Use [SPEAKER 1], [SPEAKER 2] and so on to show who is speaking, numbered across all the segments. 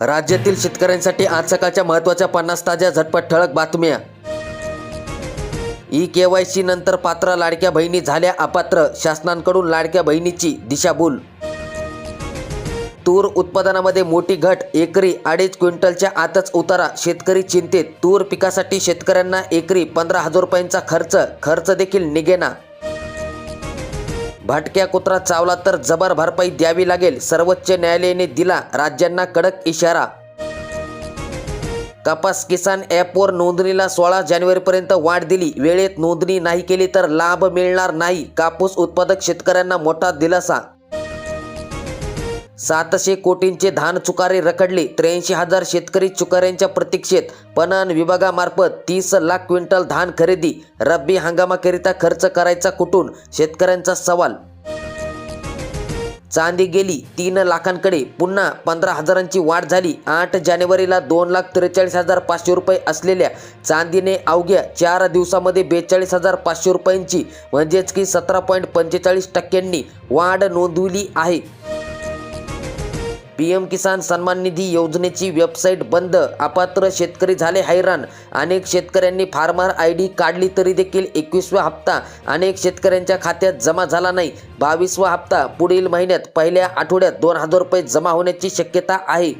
[SPEAKER 1] राज्यातील शेतकऱ्यांसाठी आज सकाळच्या महत्त्वाच्या पन्नास ताज्या झटपट ठळक बातम्या. ई के वाय सी नंतर पात्र लाडक्या बहिणी झाल्या अपात्र. शासनांकडून लाडक्या बहिणीची दिशाभूल. तूर उत्पादनामध्ये मोठी घट. एकरी अडीच क्विंटलच्या आतच उतारा. शेतकरी चिंतेत. तूर पिकासाठी शेतकऱ्यांना एकरी पंधरा हजार रुपयांचा खर्च. खर्च देखील निघेना भटक्या कुत्रा चावला तर जबर भरपाई द्यावी लागेल. सर्वोच्च न्यायालयाने दिला राज्यांना कडक इशारा. कपास किसान ॲपवर नोंदणीला सोळा जानेवारीपर्यंत वाढ दिली. वेळेत नोंदणी नाही केली तर लाभ मिळणार नाही. कापूस उत्पादक शेतकऱ्यांना मोठा दिलासा. सातशे कोटींचे धान चुकारे रखडले. त्र्याऐंशी हजार शेतकरी चुकाऱ्यांच्या प्रतीक्षेत पणन विभागामार्फत तीस लाख क्विंटल धान खरेदी रब्बी हंगामाकरिता खर्च करायचा कुठून? शेतकऱ्यांचा सवाल. चांदी गेली तीन लाखांकडे. पुन्हा पंधरा हजारांची वाढ झाली. आठ जानेवारीला दोन लाख त्रेचाळीस हजार पाचशे रुपये असलेल्या चांदीने अवघ्या चार दिवसामध्ये बेचाळीस हजार पाचशे रुपयांची म्हणजेच की सतरा पॉईंट पंचेचाळीस टक्क्यांनी वाढ नोंदवली आहे. पी एम किसान सन्मान निधी योजनेची वेबसाईट बंद अपात्र शेतकरी झाले हैराण. अनेक शेतकऱ्यांनी फार्मर आय डी काढली तरी देखील एकवीसवा हप्ता अनेक शेतकऱ्यांच्या खात्यात जमा झाला नाही. बावीसवा हप्ता पुढील महिन्यात पहिल्या आठवड्यात दोन हजार रुपये जमा होण्याची शक्यता आहे.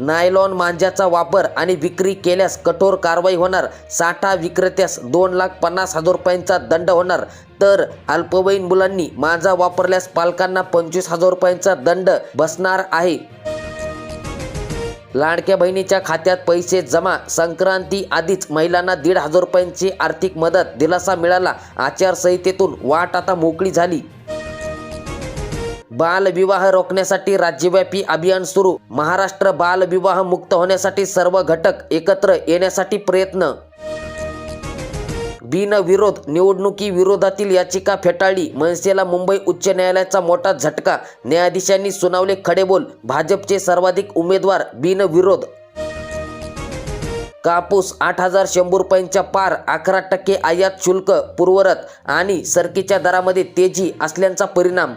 [SPEAKER 1] नायलॉन मांजाचा वापर आणि विक्री केल्यास कठोर कारवाई होणार. साठा विक्रेत्यास दोन लाख पन्नास हजार रुपयांचा दंड होणार. तर अल्पवयीन मुलांनी मांजा वापरल्यास पालकांना पंचवीस हजार रुपयांचा दंड बसणार आहे. लाडक्या बहिणीच्या खात्यात पैसे जमा. संक्रांती आधीच महिलांना दीड हजार रुपयांची आर्थिक मदत दिलासा मिळाला. आचारसंहितेतून वाट आता मोकळी झाली. बालविवाह रोखण्यासाठी राज्यव्यापी अभियान सुरू. महाराष्ट्र बालविवाह मुक्त होण्यासाठी सर्व घटक एकत्र येण्यासाठी प्रयत्न. बिनविरोध निवडणुकी विरोधातील याचिका फेटाळली. मनसेला मुंबई उच्च न्यायालयाचा मोठा झटका. न्यायाधीशांनी सुनावले खडेबोल. भाजपचे सर्वाधिक उमेदवार बिनविरोध कापूस आठ हजार शंभर रुपयांच्या पार अकरा टक्के आयात शुल्क पूर्वरत आणि सरकीच्या दरामध्ये तेजी असल्याचा परिणाम.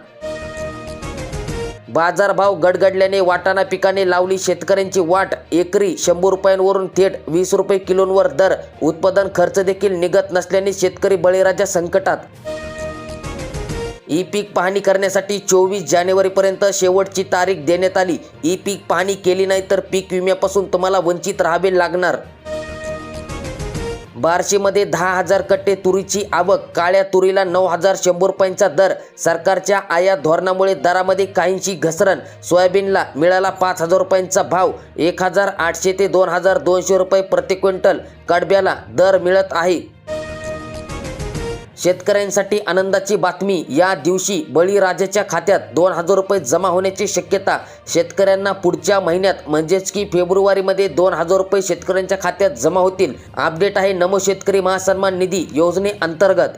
[SPEAKER 1] बाजारभाव गडगडल्याने वाटाणा पिकाने लावली शेतकऱ्यांची वाट. एकरी शंभर रुपयांवरून थेट वीस रुपये किलोंवर दर. उत्पादन खर्च देखील निघत नसल्याने शेतकरी बळीराजा संकटात. ई पीक पाहणी करण्यासाठी चोवीस जानेवारीपर्यंत शेवटची तारीख देण्यात आली. ई पीक पाहणी केली नाही तर पीक विम्यापासून तुम्हाला वंचित राहावे लागणार. बार्शीमध्ये दहा हजार कट्टे तुरीची आवक काळ्या तुरीला नऊ हजार शंभर रुपयांचा दर सरकारच्या आयात धोरणामुळे दरामध्ये काहींची घसरण सोयाबीनला मिळाला पाच हजार रुपयांचा भाव एक हजार आठशे ते दोन हजार दोनशे रुपये प्रति क्विंटल कडब्याला दर मिळत आहे. शेतकऱ्यांसाठी आनंदाची बातमी. या दिवशी बळीराजाच्या खात्यात दोन हजार रुपये जमा होण्याची शक्यता शेतकऱ्यांना पुढच्या महिन्यात म्हणजेच की फेब्रुवारीमध्ये दोन हजार रुपये शेतकऱ्यांच्या खात्यात जमा होतील. अपडेट आहे नमो शेतकरी महासन्मान निधी योजनेअंतर्गत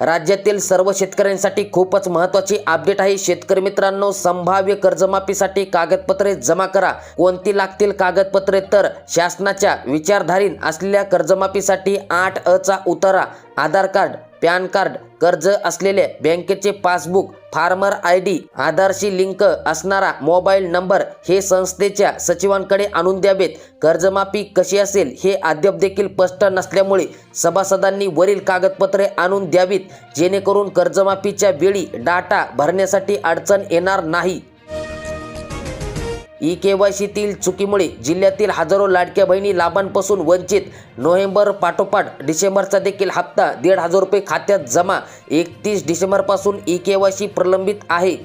[SPEAKER 1] राज्यातील सर्व शेतकऱ्यांसाठी खूपच महत्त्वाची अपडेट आहे. शेतकरी मित्रांनो संभाव्य कर्जमाफीसाठी कागदपत्रे जमा करा. कोणती लागतील कागदपत्रे तर शासनाच्या विचारधारीन असलेल्या कर्जमाफीसाठी आठ अचा उतारा आधार कार्ड पॅन कार्ड कर्ज असलेले बँकेचे पासबुक फार्मर आय डी आधारशी लिंक असणारा मोबाईल नंबर हे संस्थेच्या सचिवांकडे आणून द्यावेत. कर्जमाफी कशी असेल हे अद्याप देखील स्पष्ट नसल्यामुळे सभासदांनी वरील कागदपत्रे आणून द्यावीत. जेणेकरून कर्जमाफीच्या वेळी डाटा भरण्यासाठी अडचण येणार नाही. ई के वाय सीतील चुकीमुळे जिल्ह्यातील हजारो लाडक्या बहिणी लाभांपासून वंचित. नोव्हेंबर पाठोपाठ डिसेंबरचा देखील हप्ता दीड हजार रुपये खात्यात जमा. एकतीस डिसेंबरपासून ई के वाय सी प्रलंबित आहे.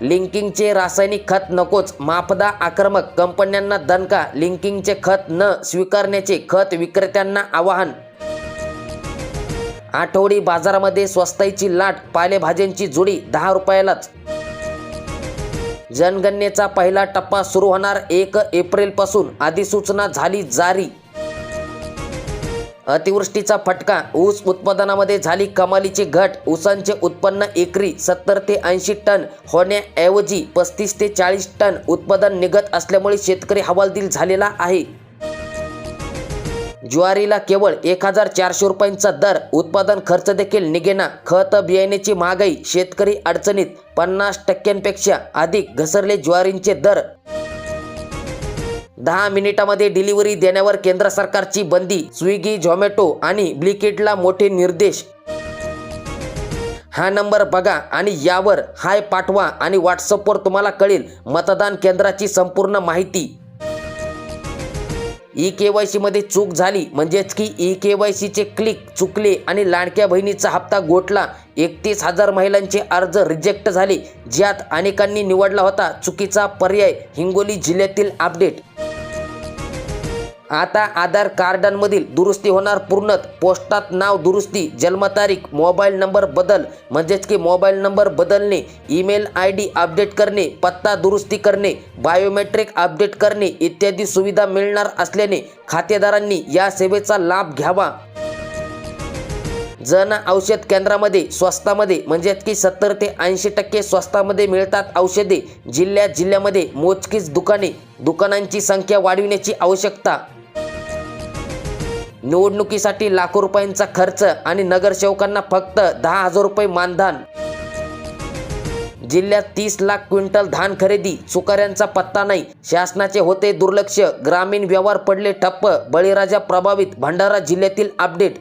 [SPEAKER 1] लिंकिंगचे रासायनिक खत नकोच माफदा आक्रमक कंपन्यांना दणका लिंकिंगचे खत न स्वीकारण्याचे खत विक्रेत्यांना आवाहन. आठवडी बाजारामध्ये स्वस्ताईची लाट पालेभाज्यांची जुडी दहा रुपयालाच जनगणनेचा पहिला टप्पा सुरू होणार एक एप्रिलपासून. अधिसूचना झाली जारी. अतिवृष्टीचा फटका ऊस उत्पादनामध्ये झाली कमालीची घट ऊसांचे उत्पन्न एकरी सत्तर ते ऐंशी टन होण्याऐवजी पस्तीस ते चाळीस टन उत्पादन निघत असल्यामुळे शेतकरी हवालदिल झालेला आहे. ज्वारीला केवळ एक हजार चारशे रुपयांचा दर उत्पादन खर्च देखील निघेना. खत बियाण्याची महागाई शेतकरी अडचणीत पन्नास टक्क्यांपेक्षा अधिक घसरले ज्वारींचे दर. दहा मिनिटामध्ये डिलिव्हरी देण्यावर केंद्र सरकारची बंदी स्विगी झोमॅटो आणि ब्लिकिटला मोठे निर्देश. हा नंबर बघा आणि यावर हाय पाठवा आणि व्हॉट्सअपवर तुम्हाला कळेल. मतदान केंद्राची संपूर्ण माहिती. ई के वाय सीमध्ये चूक झाली म्हणजेच की ई के वाय सीचे क्लिक चुकले आणि लाडक्या बहिणीचा हप्ता गोठला. एकतीस हजार महिलांचे अर्ज रिजेक्ट झाले ज्यात अनेकांनी निवडला होता चुकीचा पर्याय. हिंगोली जिल्ह्यातील अपडेट आता आधार कार्डांमधील दुरुस्ती होणार पूर्णत. पोस्टात नाव दुरुस्ती जन्मतारीख मोबाईल नंबर बदल. म्हणजेच की मोबाईल नंबर बदलणे ईमेल आय डी अपडेट करणे पत्ता दुरुस्ती करणे बायोमेट्रिक अपडेट करणे इत्यादी सुविधा मिळणार असल्याने खातेदारांनी या सेवेचा लाभ घ्यावा. जन औषध केंद्रामध्ये स्वस्तामध्ये म्हणजेच की सत्तर ते ऐंशी टक्के स्वस्तामध्ये मिळतात औषधे. जिल्ह्या जिल्ह्यामध्ये मोजकीच दुकाने. दुकानांची संख्या वाढविण्याची आवश्यकता. निवडणुकीसाठी लाखो रुपयांचा खर्च आणि नगरसेवकांना फक्त दहा हजार रुपये मानधन. जिल्ह्यात तीस लाख क्विंटल धान खरेदी चुकाऱ्यांचा पत्ता नाही. शासनाचे होते दुर्लक्ष. ग्रामीण व्यवहार पडले ठप्प. बळीराजा प्रभावित. भंडारा जिल्ह्यातील अपडेट.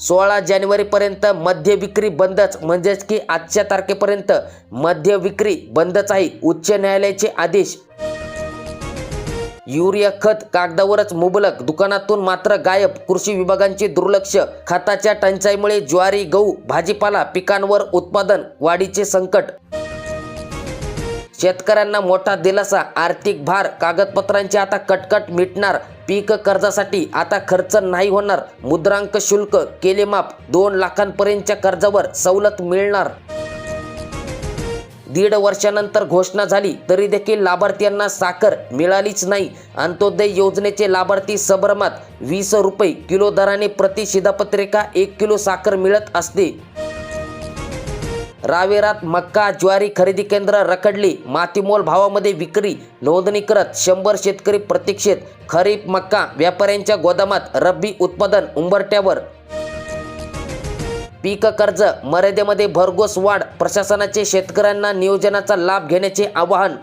[SPEAKER 1] सोळा जानेवारीपर्यंत मद्य विक्री बंदच. म्हणजेच की आजच्या तारखेपर्यंत मद्य विक्री बंदच आहे. उच्च न्यायालयाचे आदेश. युरिया खत कागदावरच मुबलक. दुकानातून मात्र गायब. कृषी विभागांचे दुर्लक्ष. खताच्या टंचाईमुळे ज्वारी गहू भाजीपाला पिकांवर उत्पादन वाढीचे संकट. शेतकऱ्यांना मोठा दिलासा आर्थिक भार कागदपत्रांची आता कटकट मिटणार. पीक कर्जासाठी आता खर्च नाही होणार. मुद्रांक शुल्क केले माफ दोन लाखांपर्यंतच्या कर्जावर सवलत मिळणार. दीड वर्षानंतर घोषणा झाली तरी देखील लाभार्थ्यांना साखर मिळालीच नाही. अंत्योदय योजनेचे लाभार्थी सबरमात वीस रुपये किलो दराने प्रति शिधापत्रिका एक किलो साखर मिळत असते. रावेरात मक्का ज्वारी खरेदी केंद्र रखडली मातीमोल भावामध्ये विक्री नोंदणी करत शंभर शेतकरी प्रतीक्षेत खरीप मक्का व्यापाऱ्यांच्या गोदामात रब्बी उत्पादन उंबरट्यावर पीक कर्ज मर्यादेमध्ये भरघोस वाढ प्रशासनाचे शेतकऱ्यांना नियोजनाचा लाभ घेण्याचे आवाहन.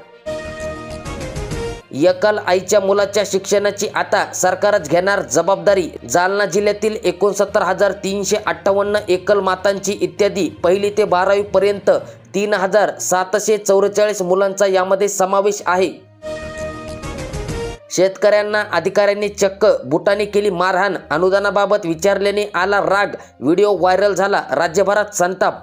[SPEAKER 1] एकल आईच्या मुलाच्या शिक्षणाची आता सरकारच घेणार जबाबदारी. जालना जिल्ह्यातील एकोणसत्तर हजार तीनशे अठ्ठावन्न एकल मातांची इत्यादी पहिली ते बारावी पर्यंत तीन हजार सातशे चौवेचाळीस मुलांचा यामध्ये समावेश आहे. शेतकऱ्यांना अधिकाऱ्यांनी चक्क बुटाने केली मारहाण. अनुदानाबाबत विचारल्याने आला राग. व्हिडिओ व्हायरल झाला. राज्यभरात संताप.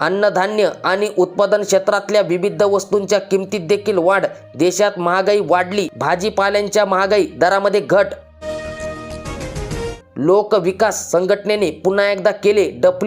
[SPEAKER 1] अन्नधान्य आणि उत्पादन क्षेत्रातल्या विविध वस्तूंच्या किमतीत देखील वाढ. देशात महागाई वाढली. भाजीपाल्यांच्या महागाई दरामध्ये घट. लोकविकास संघटनेने पुन्हा एकदा केले डपली